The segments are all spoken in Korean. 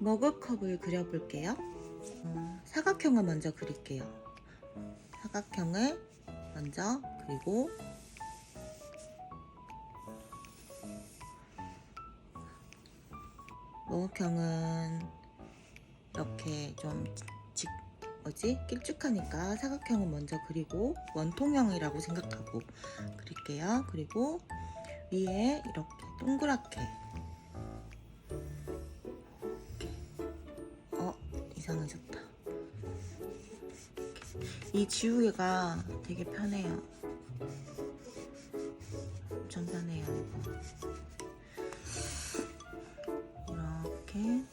머그컵을 그려볼게요. 어, 사각형을 먼저 그릴게요. 사각형을 먼저 그리고 머그형은 이렇게 좀 직, 뭐지? 길쭉하니까 사각형을 먼저 그리고 원통형이라고 생각하고 그릴게요. 그리고 위에 이렇게 동그랗게 이상해졌다. 이 지우개가 되게 편해요. 엄청 편해요. 이렇게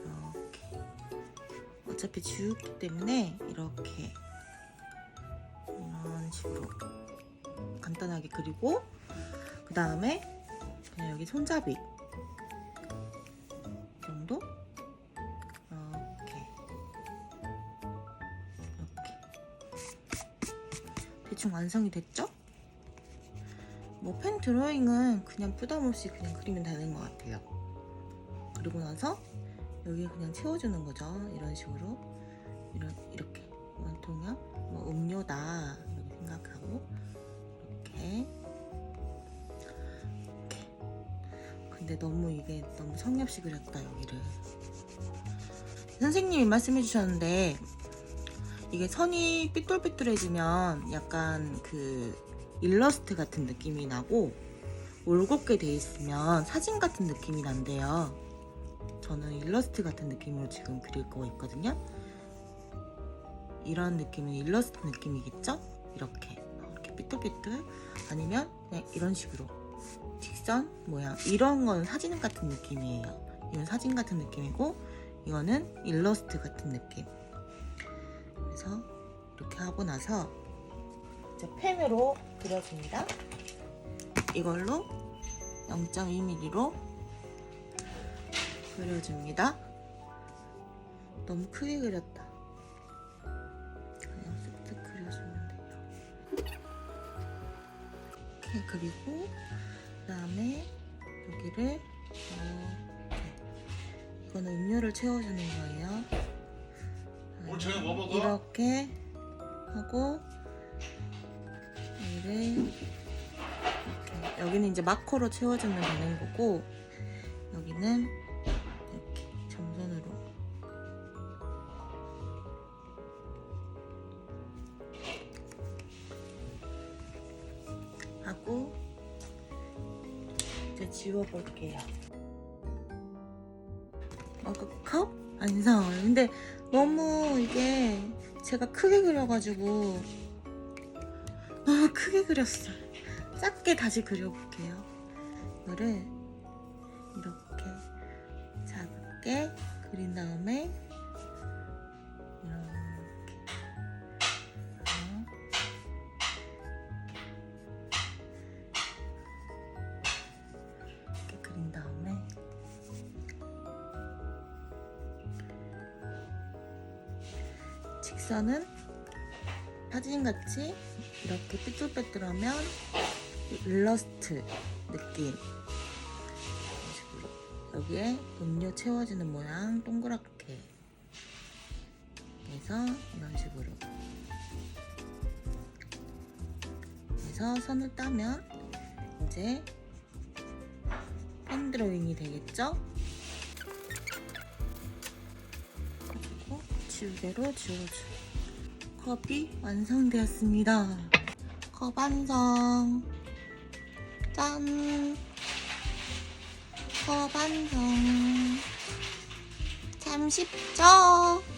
이렇게 어차피 지우기 때문에 이렇게 이런 식으로 간단하게 그리고 그 다음에 그냥 여기 손잡이 이 정도 대충 완성이 됐죠? 뭐 펜 드로잉은 그냥 부담 없이 그냥 그리면 되는 것 같아요. 그리고 나서 여기 그냥 채워주는 거죠. 이런 식으로. 이런 이렇게. 원통형. 뭐 음료다. 이렇게 생각하고. 이렇게. 이렇게. 근데 너무 이게 너무 성의 없이 그렸다 여기를. 선생님이 말씀해 주셨는데 이게 선이 삐뚤삐뚤해지면 약간 그 일러스트 같은 느낌이 나고 올곧게 돼 있으면 사진 같은 느낌이 난대요. 저는 일러스트 같은 느낌으로 지금 그릴 거 있거든요. 이런 느낌은 일러스트 느낌이겠죠? 이렇게 이렇게 삐뚤삐뚤 아니면 그냥 이런 식으로 직선 모양 이런 건 사진 같은 느낌이에요. 이건 사진 같은 느낌이고 이거는 일러스트 같은 느낌. 그래서 이렇게 하고 나서 이제 펜으로 그려줍니다. 이걸로 0.2mm로 그려줍니다. 너무 크게 그렸다. 그냥 쓱쓱 그려주면 돼요. 이렇게 그리고 그 다음에 여기를 이렇게 이거는 음료를 채워주는 거예요. 오늘 저녁 뭐 먹어? 이렇게 하고 여기를 이렇게 여기는 이제 마커로 채워주면 되는 거고 여기는 이렇게 점선으로 하고 이제 지워볼게요. 머그컵 완성. 근데 너무 이게 제가 크게 그려가지고 너무 크게 그렸어요. 작게 다시 그려볼게요. 이거를 이렇게 작게 그린 다음에 직선은 사진같이 이렇게 삐뚤빼뚤하면 일러스트 느낌. 여기에 음료 채워지는 모양 동그랗게. 해서 이런 식으로. 해서 선을 따면 이제 펜 드로잉이 되겠죠? 지우개로 지워줘요 컵이 완성되었습니다. 컵 완성. 짠. 컵 완성. 참 쉽죠? 끝!